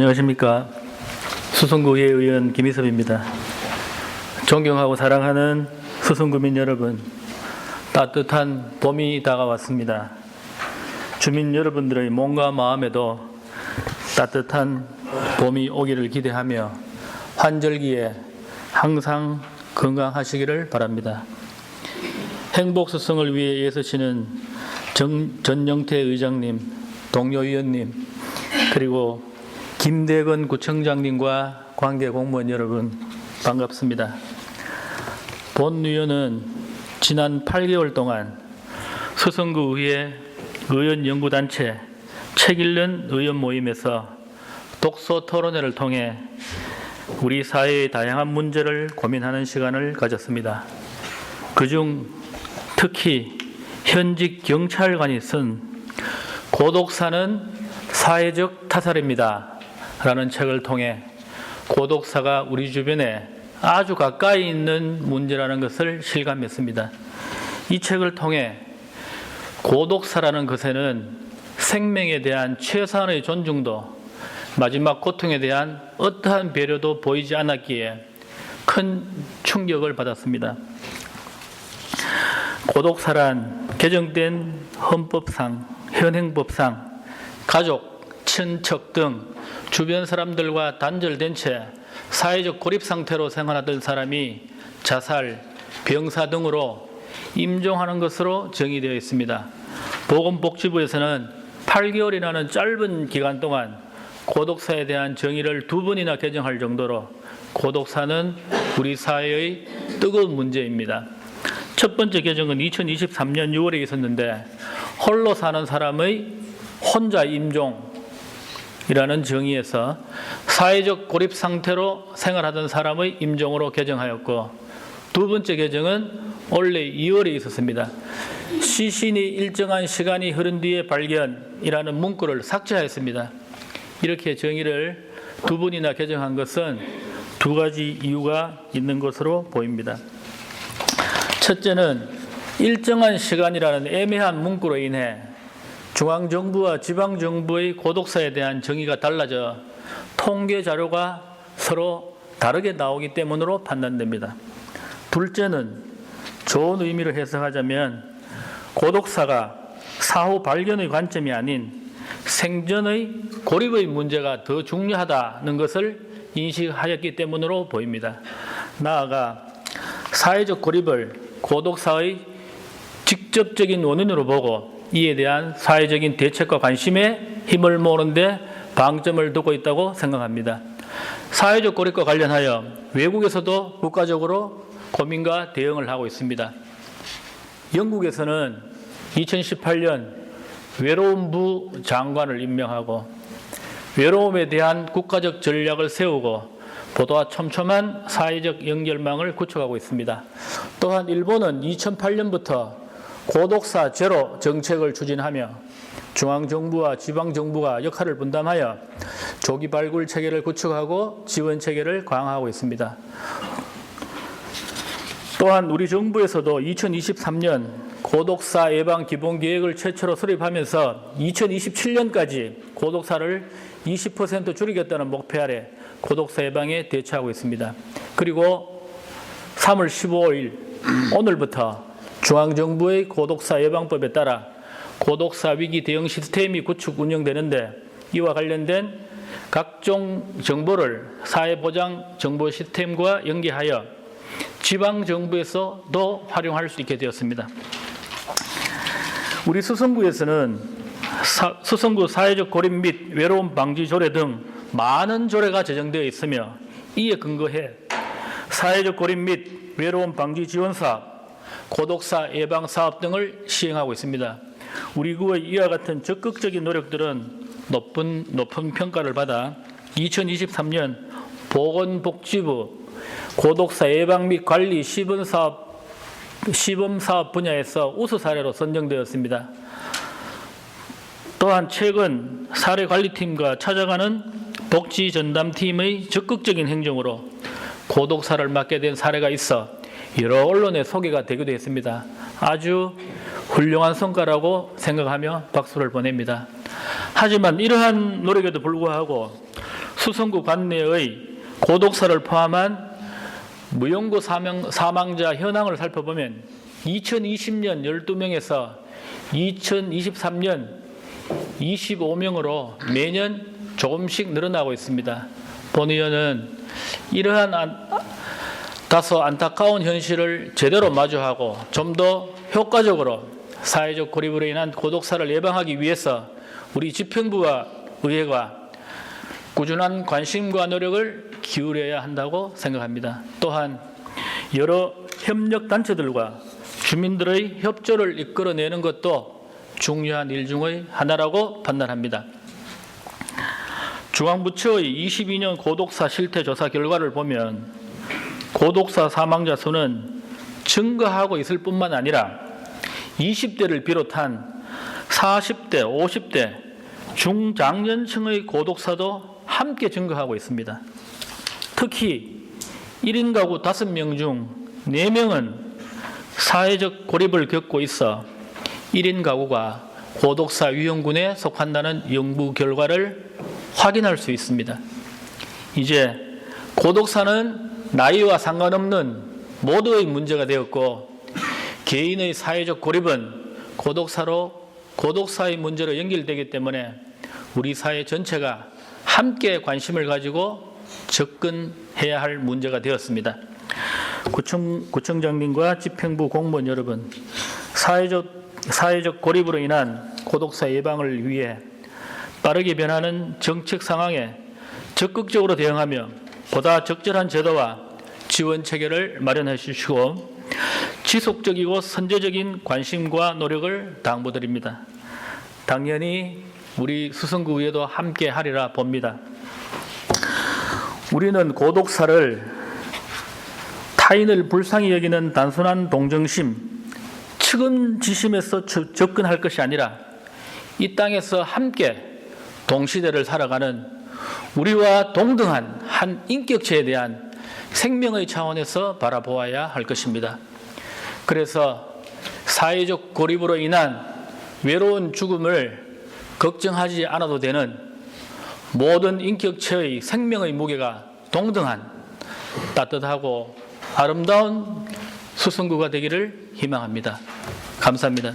안녕하십니까. 수성구의 의원 김희섭입니다. 존경하고 사랑하는 수성구민 여러분, 따뜻한 봄이 다가왔습니다. 주민 여러분들의 몸과 마음에도 따뜻한 봄이 오기를 기대하며 환절기에 항상 건강하시기를 바랍니다. 행복 수성을 위해 애쓰시는 정, 전영태 의장님, 동료 의원님, 그리고 김대건 구청장님과 관계 공무원 여러분 반갑습니다. 본 의원은 지난 8개월 동안 수성구 의회 의원 연구단체 책 읽는 의원 모임에서 독서 토론회를 통해 우리 사회의 다양한 문제를 고민하는 시간을 가졌습니다. 그중 특히 현직 경찰관이 쓴 고독사는 사회적 타살입니다. 라는 책을 통해 고독사가 우리 주변에 아주 가까이 있는 문제라는 것을 실감했습니다. 이 책을 통해 고독사라는 것에는 생명에 대한 최소한의 존중도 마지막 고통에 대한 어떠한 배려도 보이지 않았기에 큰 충격을 받았습니다. 고독사란 개정된 헌법상, 현행법상 가족, 친척 등 주변 사람들과 단절된 채 사회적 고립 상태로 생활하던 사람이 자살, 병사 등으로 임종하는 것으로 정의되어 있습니다. 보건복지부에서는 8개월이라는 짧은 기간 동안 고독사에 대한 정의를 두 번이나 개정할 정도로 고독사는 우리 사회의 뜨거운 문제입니다. 첫 번째 개정은 2023년 6월에 있었는데 홀로 사는 사람의 혼자 임종 이라는 정의에서 사회적 고립 상태로 생활하던 사람의 임종으로 개정하였고 두 번째 개정은 원래 2월에 있었습니다. 시신이 일정한 시간이 흐른 뒤에 발견이라는 문구를 삭제하였습니다. 이렇게 정의를 두 번이나 개정한 것은 두 가지 이유가 있는 것으로 보입니다. 첫째는 일정한 시간이라는 애매한 문구로 인해 중앙정부와 지방정부의 고독사에 대한 정의가 달라져 통계 자료가 서로 다르게 나오기 때문으로 판단됩니다. 둘째는 좋은 의미로 해석하자면 고독사가 사후 발견의 관점이 아닌 생전의 고립의 문제가 더 중요하다는 것을 인식하였기 때문으로 보입니다. 나아가 사회적 고립을 고독사의 직접적인 원인으로 보고 이에 대한 사회적인 대책과 관심에 힘을 모으는데 방점을 두고 있다고 생각합니다. 사회적 고립과 관련하여 외국에서도 국가적으로 고민과 대응을 하고 있습니다. 영국에서는 2018년 외로움부 장관을 임명하고 외로움에 대한 국가적 전략을 세우고 보다 촘촘한 사회적 연결망을 구축하고 있습니다. 또한 일본은 2008년부터 고독사 제로 정책을 추진하며 중앙정부와 지방정부가 역할을 분담하여 조기 발굴 체계를 구축하고 지원 체계를 강화하고 있습니다. 또한 우리 정부에서도 2023년 고독사 예방 기본 계획을 최초로 수립하면서 2027년까지 고독사를 20% 줄이겠다는 목표 아래 고독사 예방에 대처하고 있습니다. 그리고 3월 15일 오늘부터 중앙정부의 고독사 예방법에 따라 고독사 위기 대응 시스템이 구축 운영되는데 이와 관련된 각종 정보를 사회보장 정보 시스템과 연계하여 지방정부에서도 활용할 수 있게 되었습니다. 우리 수성구에서는 사, 수성구 사회적 고립 및 외로움 방지 조례 등 많은 조례가 제정되어 있으며 이에 근거해 사회적 고립 및 외로움 방지 지원 사업, 고독사 예방 사업 등을 시행하고 있습니다. 우리 구의 이와 같은 적극적인 노력들은 높은 높은 평가를 받아 2023년 보건복지부 고독사 예방 및 관리 시범 사업 시범 사업 분야에서 우수 사례로 선정되었습니다. 또한 최근 사례 관리팀과 찾아가는 복지 전담팀의 적극적인 행정으로 고독사를 맡게 된 사례가 있어 여러 언론에 소개가 되기도 했습니다. 아주 훌륭한 성과라고 생각하며 박수를 보냅니다. 하지만 이러한 노력에도 불구하고 수성구 관내의 고독사를 포함한 무용고 사망, 사망 자 현황을 살펴보면 2020년 12명에서 2023년 25명으로 매년 조금씩 늘어나고 있습니다. 본 의원은 이러한 안, 다소 안타까운 현실을 제대로 마주하고 좀 더 효과적으로 사회적 고립으로 인한 고독사를 예방하기 위해서 우리 집행부와 의회가 꾸준한 관심과 노력을 기울여야 한다고 생각합니다. 또한 여러 협력 단체들과 주민들의 협조를 이끌어내는 것도 중요한 일 중의 하나라고 판단합니다. 중앙부처의 22년 고독사 실태 조사 결과를 보면 고독사 사망자 수는 증가하고 있을 뿐만 아니라 20대를 비롯한 40대, 50대 중장년층의 고독사도 함께 증가하고 있습니다. 특히 1인 가구 5명 중 4명은 사회적 고립을 겪고 있어 1인 가구가 고독사 위험군에 속한다는 연구 결과를 확인할 수 있습니다. 이제 고독사는 나이와 상관없는 모두의 문제가 되었고 개인의 사회적 고립은 고독사로 고독사의 문제로 연결되기 때문에 우리 사회 전체가 함께 관심을 가지고 접근해야 할 문제가 되었습니다. 구청, 구청장님과 집행부 공무원 여러분, 사회적, 사회적 고립으로 인한 고독사 예방을 위해 빠르게 변하는 정책 상황에 적극적으로 대응하며 보다 적절한 제도와 지원 체계를 마련해 주시고 지속적이고 선제적인 관심과 노력을 당부드립니다. 당연히 우리 수성구 의회도 함께 하리라 봅니다. 우리는 고독사를 타인을 불쌍히 여기는 단순한 동정심, 측은지심에서 저- 접근할 것이 아니라 이 땅에서 함께 동시대를 살아가는 우리와 동등한 한 인격체에 대한 생명의 차원에서 바라보아야 할 것입니다. 그래서 사회적 고립으로 인한 외로운 죽음을 걱정하지 않아도 되는 모든 인격체의 생명의 무게가 동등한 따뜻하고 아름다운 수성구가 되기를 희망합니다. 감사합니다.